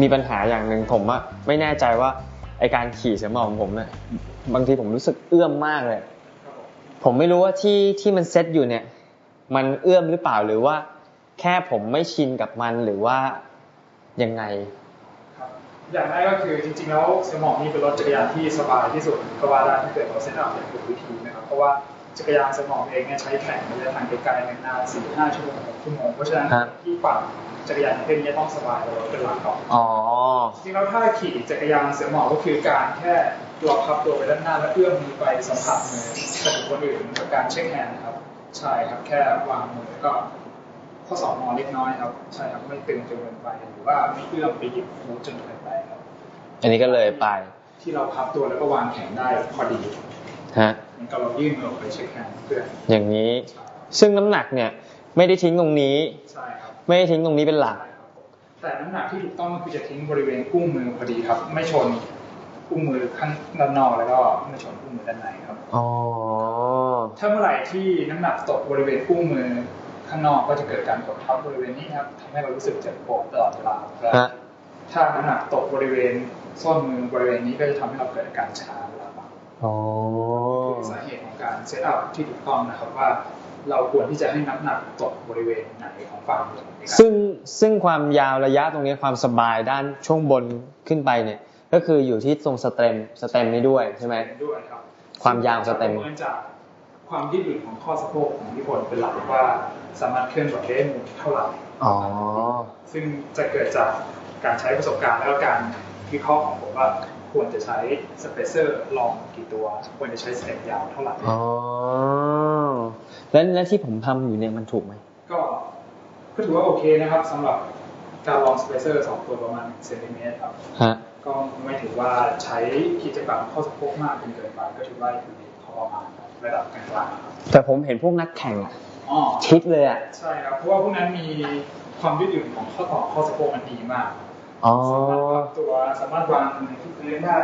มีปัญหาอย่างหนึ่งผมอะไม่แน่ใจว่าไอการขี่เสือหมอบของผมเนี่ยบางทีผมรู้สึกเอื้อมมากเลย ผมไม่รู้ว่าที่ที่มันเซ็ตอยู่เนี่ย มันเอื้อมหรือเปล่าหรือว่า แค่ผมไม่ชินกับมันหรือว่ายังไงอย่างแรกก็คือจริงๆแล้วเสือหมอบนี่เป็นรถจักรยานที่สบายที่สุดก็ว่าได้ถ้าเกิดเราเซตอัพอย่างถูกวิธีนะครับเพราะว่า จักรยานเสือหมอบเองเนี่ยใช้แข่งระยะทางไกลๆนานๆสี่ห้าชั่วโมงหกชั่วโมงเพราะฉะนั้นฮะที่ปั่นจักรยานประเภทนี้ต้องสบายเราเป็นหลักก่อนอ๋อจริงๆแล้วถ้าขี่จักรยานเสือหมอบก็คือการแค่ตัวพับตัวไปด้านหน้าแล้วเอื้อมมือไปสัมผัสมือกับบุคคลอื่นกับการเช็คแฮนด์นะครับใช่ครับแค่วางมือแล้วก็ข้อศอกงอเล็กน้อยครับใช่ครับไม่ตึงจนเกินไปหรือว่าไม่เอื้อมไปหยิบฟูดจนเกินไปครับ อันนี้ก็เลยไป ที่เราพับตัวแล้วก็วางแขนได้พอดีฮะเห มือนกับเรายื่นมือออกไปเช็คแฮนด์เพื่อนอย่างนี้ ซึ่งน้ำหนักเนี่ยไม่ได้ทิ้งตรงนี้ ใช่ครับ ไม่ได้ทิ้งตรงนี้เป็นหลักใช่ครับผมแต่น้ำหนักที่ถูกต้องก็คือจะทิ้งบริเวณอุ้งมือพอดีครับ ไม่ชนอุ้งมือข้างด้านนอกแล้วก็ไม่ชนอุ้งมือด้านในครับ อ๋อ ถ้าเมื่อไหร่ที่น้ำหนักตกบริเวณอุ้งมือข้างนอกก็จะเกิดการกดทับบริเวณนี้ครับทำให้เรารู้สึกเจ็บปวดตลอดเวลาครับฮะถ้าน้ำหนักตกบริเวณส้นมือบริเวณนี้ก็จะทำให้เราเกิดอาการชาเวลาปั่นอ๋อคือสา เหตุของการเซตอัพที่ถูกต้องนะครับว่าเราควรที่จะให้น้ำหนักตกบริเวณไหนของฝ่ามือในการซึ่งซึ่งความยาวระยะตรงนี้ความสบายด้านช่วงบนขึ้นไปเนี่ยก็คืออยู่ที่ตรงสเต็มสเต็มนี้ด้วยใช่ไหมด้วยครับความยาวสเต็มประเมินจากความยืดหยุ่นของข้อสะโพกของพี่พลเป็นหลักว่าสามารถเคลื่อนไหวได้หมุนเท่าไหร่อ๋อซึ่งจะเกิดจากการใช้ประสบการณ์แล้วก็การวิเคราะห์ของผมว่า ควรจะใช้สเปเซอร์ลองกี่ตัว ควรจะใช้สเต็ปยาวเท่าไหร่อ๋อแล้วแล้วที่ผมทำอยู่เนี่ยมันถูกไหมก็ก็ถือว่าโอเคนะครับสำหรับการลองสเปเซอร์สองตัวประมาณเซนติเมตรครับฮะก็ไม่ถือว่าใช้กิจกรรมข้อสะโพกมากจนเกินไปก็ถือว่าอยู่ในพอประมาณระดับกลางๆครับแต่ผมเห็นพวกนักแข่งอะอ๋อชิดเลยอะใช่ครับเพราะว่าพวกนั้นมีความยืดหยุ่นของข้อต่อข้อสะโพกมันดีมากอ๋อ สามารถพับตัวสามารถวางมือที่พื้นได้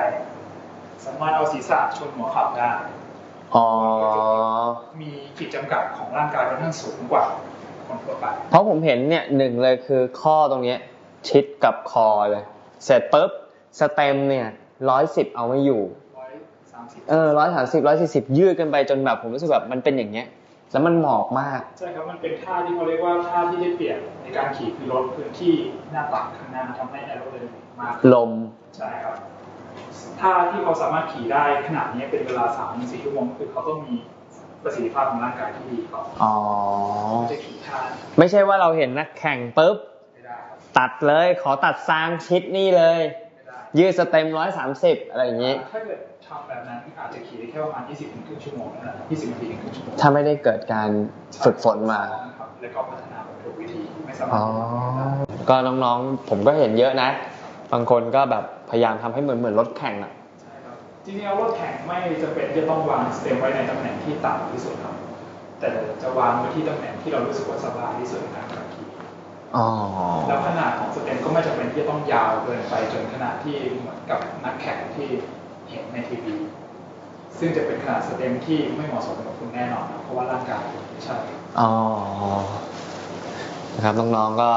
สามารถเอาศีรษะชนหัวเข่าได้อ๋อมีขีดจำกัดของร่างกายค่อนข้างสูงกว่าคนทั่วไปเพราะผมเห็นเนี่ยหนึ่งเลยคือข้อตรงเนี้ยชิดกับคอเลย เสร็จปุ๊บสเต็มเนี่ยร้อยสิบเอาไม่อยู่ร้อยสามสิบเออร้อยสามสิบร้อยสี่สิบยืดกันไปจนแบบผมรู้สึกแบบมันเป็นอย่างเงี้ย แล้วมันหมอบมาก ใช่ครับมันเป็นท่าที่เขาเรียกว่าท่าที่ได้เปรียบในการขี่คือลดพื้นที่หน้าตักข้างหน้าทำให้แอโรไดนามิกมากขึ้นลมใช่ครับท่าที่เขาสามารถขี่ได้ขนาดนี้เป็นเวลาสามถึงสี่ชั่วโมงคือเขาต้องมีประสิทธิภาพของร่างกายที่ดีก่อนอ๋อจะขี่ท่าไม่ใช่ว่าเราเห็นนักแข่งปุ๊บไม่ได้ครับตัดเลยขอตัดซางชิดนี่เลยไม่ได้ยืดสเต็มร้อยสามสิบอะไรอย่างนี้ถ้าเกิด ทำแบบนั้นอาจจะขี่ได้แค่ประมาณ20ถึงครึ่งชั่วโมงนั่นแหละ20นาทีถึงครึ่งชั่วโมงถ้าไม่ได้เกิดการฝึกฝนมาครับแล้วก็พัฒนาแบบถูกวิธีไม่สามารอ๋ถอก็น้องๆ ผมก็เห็นเยอะนะ บางคนก็แบบพยายามทำให้เหมือนเหมือนรถแข่งอะใช่ครับจริงๆแล้วรถแข่งไม่จำเป็นที่จะต้องวางสเต็มไว้ในตำแหน่งที่ต่ำที่สุดครับแต่จะวางไว้ที่ตำแหน่งที่เรารู้สึกว่าสบายที่สุดในการขับขี่อ๋อแล้วขนาดของสเต็มก็ไม่จำเป็นที่จะต้องยาวเกินไปจนขนาดที่เหมือนกับนักแข่งที่ เห็นในทีวีซึ่งจะเป็นขนาดสเต็มที่ไม่เหมาะสมกับคุณแน่นอนนะเพราะว่าร่างกายคุณไม่ใช่อ๋อนะครับน้องๆก็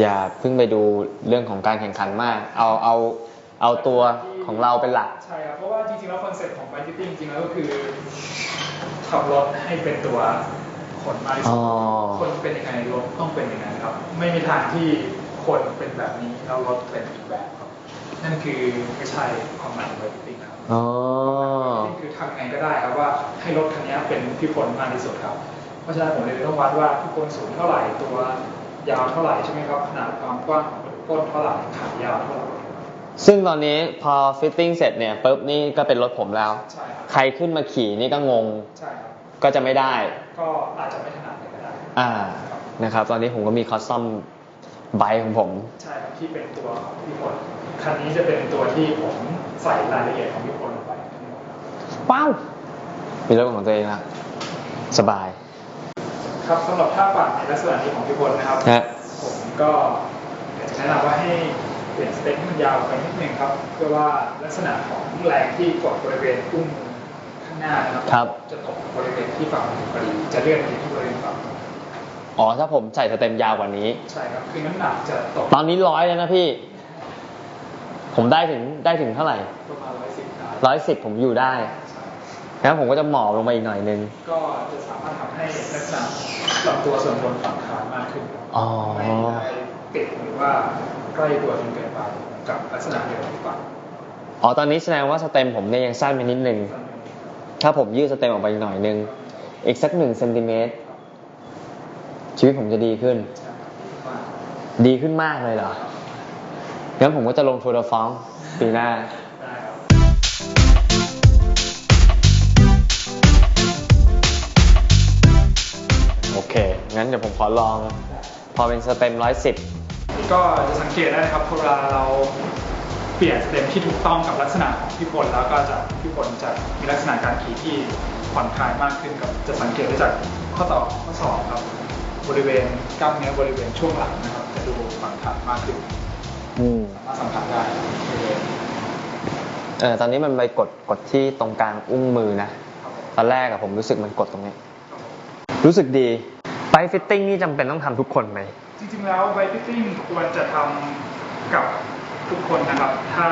อย่าเพิ่งไปดูเรื่องของการแข่งขันมาก เอาเอาเอาตัวของเราเป็นหลัก ใช่ครับเพราะว่าจริงๆแล้วคอนเซ็ปต์ของไบค์ติ้งจริงๆแล้วก็คือขับรถให้เป็นตัวคนมากที่สุอ๋ดอคนเป็นยังไงรถต้องเป็นยังไงครับ ไม่มีทางที่คนเป็นแบบนี้แล้วรถเป็นอีกแบบครับ นั่นคือไม่ใช่ความหมายของไบค์ติ้งครับอ๋อนี่คือทำยังไงก็ได้ครับว่าให้รถคันนี้เป็นพี่พลมากที่สุดครับเพราะฉะนั้นผมเลยต้องวัดว่าพี่พลสูงเท่าไหร่ตัวยาวเท่าไหร่ใช่ไหมครับขนาดความกว้างของก้นเท่าไหร่ขายาวเท่าไหร่ซึ่งตอนนี้พอฟิตติ้งเสร็จเนี่ยปุ๊บนี่ก็เป็นรถผมแล้ว ใช่ครับใครขึ้นมาขี่นี่ก็งง ใช่ครับ ก็จะไม่ได้ ก็อาจจะไม่ถนัดเลยก็ได้ อ่า นะครับ ตอนนี้ผมก็มีคอสตอม ไบค์ของผม ใช่ครับที่เป็นตัวของพี่พลคันนี้จะเป็นตัวที่ผมใส่รายละเอียดของพี่พลลงไปทั้งหมดครับว้าวมีรถของตัวเองแล้วสบาย ครับสำหรับท่าปั่นในลักษณะนี้ของพี่พลนะครับ ฮะ ผมก็อยากจะแนะนำว่าให้เปลี่ยนสเต็ปให้มันยาวไปนิดนึงครับ เพื่อว่าลักษณะของแรงที่กดบริเวณอุ้งมือข้างหน้านะครับ ครับ จะตกบริเวณที่ฝั่งมือพอดีจะเลื่อนไปที่บริเวณฝั่งมื ออ๋อถ้าผมใส่สเต็มยาวกว่านี้ ใช่ครับคือน้ำหนักจะตกตอนนี้ร้อยแล้วนะพี่ ผมได้ถึงได้ถึงเท่าไหร่ประมาณร้อยสิบได้ร้อยสิบผมอยู่ได้ใช่งั้นผมก็จะหมอบลงไปอีกหน่อยนึง ก็จะสามารถทำให้ลักษณะลำตัวส่วนบนผ่อนคลายมากขึ้นครับอ๋อไม่มีอะไรติดหรือว่าใกล้ตัวจนเกินไปกับลักษณะเดิมดีกว่าอ๋อตอนนี้แสดงว่าสเต็มผมเนี่ยยังสั้นไปนิดนึง ถ้าผมยืดสเต็มออกไปอีกหน่อยนึง อีกสักหนึ่งเซนติเมตร ชีวิตผมจะดีขึ้น ดีขึ้นมากเลยเหรอ งั้นผมก็จะลงทัวร์ดฟองปีหน้าได้ครับโอเค งั้นเดี๋ยวผมขอลอง พอเป็นสเต็มร้อยสิบก็จะสังเกตได้นะครับเวลาเราเปลี่ยนสเต็มที่ถูกต้องกับลักษณะของพี่พลแล้วก็จะพี่พลจะมีลักษณะการขี่ที่ผ่อนคลายมากขึ้นกับจะสังเกตได้จากข้อต่อข้อสอบครับ บริเวณกล้ามเนื้อบริเวณช่วงหลังนะครับจะดูผ่อนคลายมากขึ้นอืมสามารถสัมผัสได้บริเวณเออตอนนี้มันไปกดกดที่ตรงกลางอุ้งมือนะ ตอนแรกอะผมรู้สึกมันกดตรงนี้ รู้สึกดีไปฟิตติ้งนี่จำเป็นต้องทำทุกคนไหม จริงๆแล้วไบฟิตติ้งควรจะทำกับทุกคนนะครับ ถ้า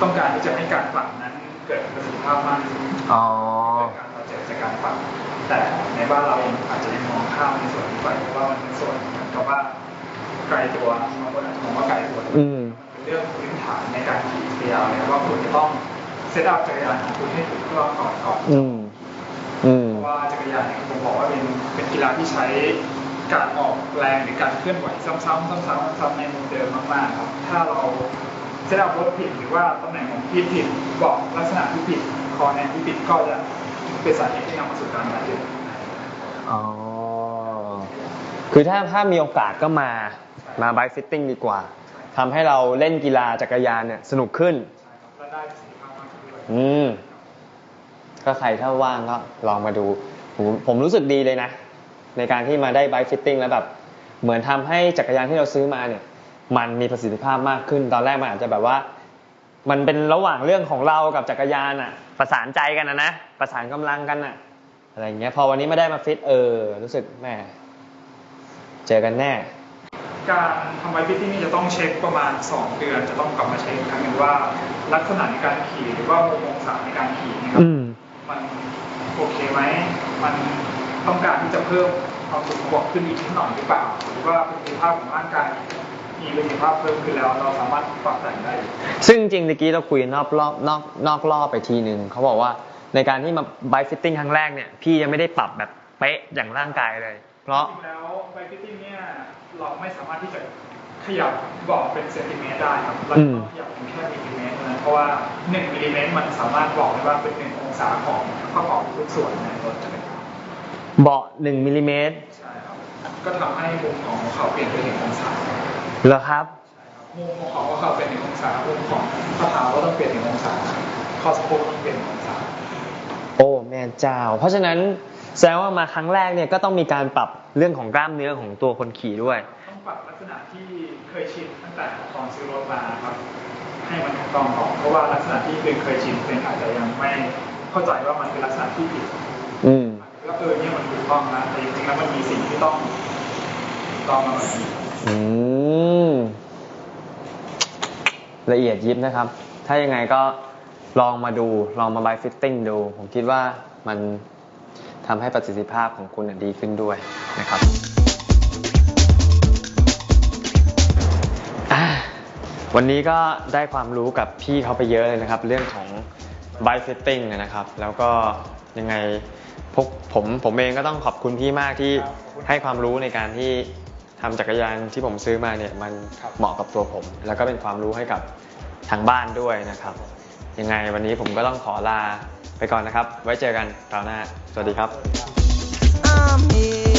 ต้องการที่จะให้การฝังนั้นเกิดประสิทธิภาพมากขึ้นอ๋อ เกิดการบาดเจ็บจากการฝังแต่ในบ้านเราเองอาจจะยังมองข้ามในส่วนนี้ไปเพราะว่ามันเป็นส่วนเหมือนกับว่าไกลตัวบางคนอาจจะมองว่าไกลตัวอืมเป็นเรื่องพื้นฐานในการขี่จักรยานเลยว่าคุณจะต้องเซตอัพจักรยานของคุณให้ถูกต้องก่อนก่อนอืมอืมเพราะว่าจักรยานเนี่ยผมบอกว่าเป็นเป็นกีฬาที่ใช้การออกแรงหรือการเคลื่อนไหวซ้ำๆซ้ำๆซ้ำๆในมุมเดิมมากๆครับ ถ้าเราเซตอัพรถผิดหรือว่าตำแหน่งของที่ผิดบอกลักษณะที่ผิดคอแนนที่ผิดก็จะ เป็นสาเหตุที่นำมาสู่การบาดเจ็บอ๋อ คือถ้าถ้ามีโอกาสก็มามาไบฟิตติ้งดีกว่าทำให้เราเล่นกีฬาจักรยานเนี่ยสนุกขึ้นได้ประสิทธิภาพมากขึ้นด้วยอืมก็ใครถ้าว่างก็ลองมาดู ผมผมรู้สึกดีเลยนะ ในการที่มาได้ไบฟิตติ้งแล้วแบบ เหมือนทำให้จักรยานที่เราซื้อมาเนี่ย มันมีประสิทธิภาพมากขึ้น ตอนแรกมันอาจจะแบบว่า มันเป็นระหว่างเรื่องของเรากับจักรยานอะประสานใจกันนะนะประสานกำลังกันอะอะไรอย่างเงี้ยพอวันนี้มาได้มาฟิตเออ รู้สึกแหม่เจอกันแน่ การทำไวฟิตติ้งนี่จะต้องเช็คประมาณ 2 เดือน จะต้องกลับมาเช็คอีกครั้งหนึ่งว่า ลักษณะในการขี่หรือว่ามุมองศาในการขี่เนะครับอืมมันโอเคไหมมันต้องการที่จะเพิ่มความสุขบวกขึ้นอีกนิดหน่อยหรือเปล่า หรือว่าประสิทธิภาพของร่างกาย มีประสิทธิภาพเพิ่มขึ้นแล้ว เราสามารถปรับแต่งได้ ซึ่งจริงๆตะกี้เราคุยนอกรอบนอกนอกรอบไปทีหนึ่งเขาบอกว่าในการที่มาไบฟิตติ้งครั้งแรกเนี่ยพี่ยังไม่ได้ปรับแบบเป๊ะอย่างร่างกายเลย เพราะจริงๆแล้วไวฟิตติ้งเนี่ยเราไม่สามารถที่จะขยับบอกเป็นเซนติเมตรได้ครับเราจะต้องขยับเป็นแค่มิลลิเมตรเท่านั้นเพราะว่า1มิลลิเมตรมันสามารถบอกได้ว่าเป็นหนึ่งองศาของประกอบทุกส่วนในรถจักรยานเบาะหนึ่งมิลลิเมตรใช่ครับก็ทำให้มุมของเขาเปลี่ยนไปหนึ่งองศา เหรอครับมุมของเขาก็เขาเป็นหนึ่งองศามุมของข้อเท้าก็ต้องเปลี่ยนหนึ่งองศาข้อสะโพกต้องเปลี่ยนหนึ่งองศาโอ้แม่เจ้า เพราะฉะนั้นแสดงว่ามาครั้งแรกเนี่ยก็ต้องมีการปรับเรื่องของกล้ามเนื้อของตัวคนขี่ด้วยต้องปรับลักษณะที่เคยชินตั้งแต่ตอนซื้อรถมาครับให้มันถูกต้องก่อนเพราะว่าลักษณะที่เป็นเคยชินเป็นอาจจะยังไม่เข้าใจว่ามันเป็นลักษณะที่ผิดอืมแล้วเออเนี่ยมันถูกต้องนะแต่จริงๆแล้วมันมีสิ่งที่ต้องถูกต้องมาแบบนี้อืม ละเอียดยิบนะครับ ถ้ายังไงก็ลองมาดูลองมาไบฟิตติ้งดู ผมคิดว่ามันทำให้ประสิทธิภาพของคุณดีขึ้นด้วยนะครับวันนี้ก็ได้ความรู้กับพี่เขาไปเยอะเลยนะครับ เรื่องของไบฟิตติ้งนะครับ แล้วก็ยังไงพกผมผมเองก็ต้องขอบคุณพี่มากที่ให้ความรู้ในการที่ ทำจักรยานที่ผมซื้อมาเนี่ยมันเหมาะกับตัวผม แล้วก็เป็นความรู้ให้กับทางบ้านด้วยนะครับ ยังไงวันนี้ผมก็ต้องขอลาไปก่อนนะครับ ไว้เจอกันคราวหน้า สวัสดีครับ I'm here.